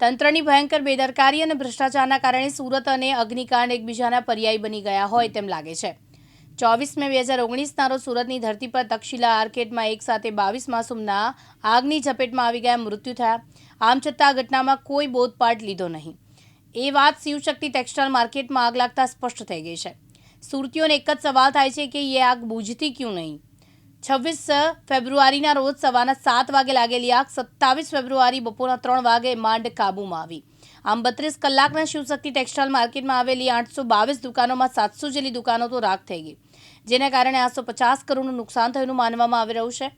તંત્રની ભયંકર બેદરકારી અને ભ્રષ્ટાચારના કારણે સુરત અને અગ્નિકાંડ એકબીજાના પર્યાય બની ગયા હોય તેમ લાગે છે. ચોવીસ મે બે હજાર ઓગણીસના રોજ સુરતની ધરતી પર તક્ષશિલા આર્કેડમાં એક સાથે બાવીસ માસૂમના આગની ઝપેટમાં આવી ગયા મૃત્યુ થયા. આમ છતાં આ ઘટનામાં કોઈ બોધપાઠ લીધો નહીં. એ વાત શિવશક્તિ ટેક્સટાઇલ માર્કેટમાં આગ લાગતા સ્પષ્ટ થઈ ગઈ છે. સુરતીઓને એક જ સવાલ થાય છે કે એ આગ બુਝતી ક્યું નહીં? છવ્વીસ ફેબ્રુઆરીના રોજ સવારના સાત વાગે લાગેલી આગ સત્તાવીસ ફેબ્રુઆરી બપોરના ત્રણ વાગે માંડ કાબૂમાં આવી. આમ બત્રીસ કલાકના શિવશક્તિ ટેક્સટાઇલ માર્કેટમાં આવેલી આઠસો બાવીસ દુકાનોમાં સાતસો જેટલી દુકાનો તો રાખ થઈ ગઈ. જેના કારણે આઠસો પચાસ કરોડનું નુકસાન થયું માનવામાં આવી રહ્યું છે.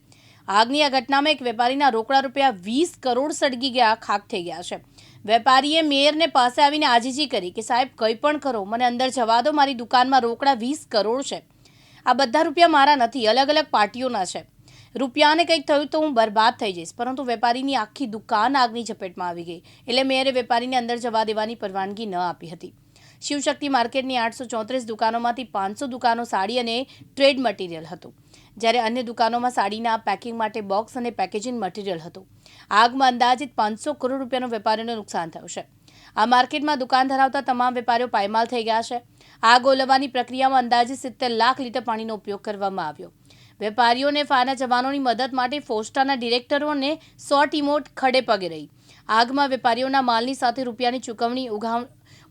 આગની આ ઘટનામાં એક વેપારીના રોકડા રૂપિયા વીસ કરોડ સળગી ગયા, ખાક થઈ ગયા છે. વેપારીએ મેયરને પાસે આવીને આજીજી કરી કે, સાહેબ, કંઈ પણ કરો. મને અંદર જવા દો. મારી દુકાનમાં રોકડા વીસ કરોડ છે. આ બધા રૂપિયા મારા નથી, અલગ અલગ પાર્ટીઓના છે. રૂપિયાને કંઈક થયું તો હું બરબાદ થઈ જઈશ, પરંતુ વેપારીની આખી દુકાન આગની ઝપેટમાં આવી ગઈ, એટલે મેયરે વેપારીને અંદર જવા દેવાની પરવાનગી ન આપી હતી. શિવશક્તિ માર્કેટની આઠસો ચોત્રીસ દુકાનોમાંથી પાંચસો દુકાનો સાડી અને ટ્રેડ મટીરિયલ હતું, જ્યારે અન્ય દુકાનોમાં સાડીના પેકિંગ માટે બોક્સ અને પેકેજિંગ મટીરિયલ હતું. આગમાં અંદાજિત પાંચસો કરોડ રૂપિયાનો વેપારીનો નુકસાન થયું છે. આ માર્કેટમાં દુકાન ધરાવતા તમામ વેપારીઓ પાયમાલ થઈ ગયા છે. આગ ઓલવવાની પ્રક્રિયામાં અંદાજે સિત્તેર લાખ લીટર પાણીનો ઉપયોગ કરવામાં આવ્યો. વેપારીઓને ફાયરના જવાનોની મદદ માટે ફોસ્ટાના ડિરેક્ટરોને સો ટીમો ખડે પગે રહી. આગમાં વેપારીઓના માલની સાથે રૂપિયાની ચૂકવણી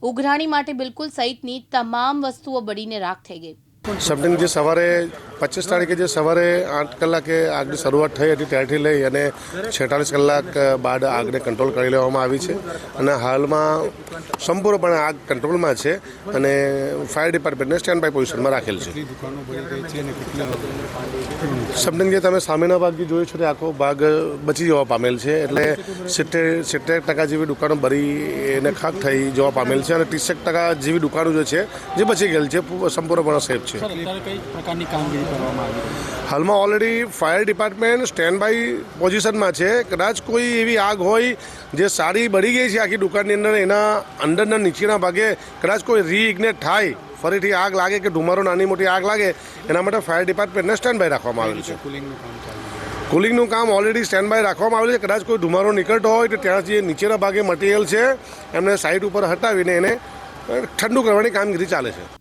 ઉઘરાણી માટે બિલકુલ સહિતની તમામ વસ્તુઓ બળીને રાખ થઈ ગઈ. સમથિંગ જે સવારે પચીસ તારીખે જે સવારે આઠ કલાકે આગની શરૂઆત થઈ હતી ત્યારથી લઈ અને છેતાલીસ કલાક બાદ આગને કંટ્રોલ કરી લેવામાં આવી છે. અને હાલમાં સંપૂર્ણપણે આગ કંટ્રોલમાં છે અને ફાયર ડિપાર્ટમેન્ટને સ્ટેન્ડ બાય પોઝિશનમાં રાખેલ છે. સમથિંગ જે તમે સામેના ભાગ જે જોયો છો તે આખો ભાગ બચી જવા પામેલ છે. એટલે સિત્તેર સિત્તેર ટકા જેવી દુકાનો ભરી એને ખાક થઈ જવા પામેલ છે અને ત્રીસેક ટકા જેવી દુકાનો જે છે, જે બચી ગયેલ છે સંપૂર્ણપણે સેફ છે. છે. હાલમાં already fire department stand by પોઝિશનમાં છે? કદાચ કોઈ એવી આગ હોય જે સારી બળી ગઈ છે આખી દુકાનની અંદર એના અંદરના નીચેના ભાગે કદાચ કોઈ રીઇગ્નેટ થાય ફરીથી આગ લાગે કે ધુમારો નાની મોટી આગ લાગે એના માટે ફાયર ડિપાર્ટમેન્ટને સ્ટેન્ડ બાય રાખવામાં આવેલું છે. કુલિંગનું કામ ચાલુ છે. કુલિંગનું કામ ઓલરેડી સ્ટેન્ડ બાય રાખવામાં આવેલું છે. કદાચ કોઈ ધુમારો નીકળતો હોય તો ત્યાં જે નીચેના ભાગે મટીરિયલ છે એમને સાઇડ ઉપર હટાવીને એને ઠંડુ કરવાની કામગીરી ચાલે છે.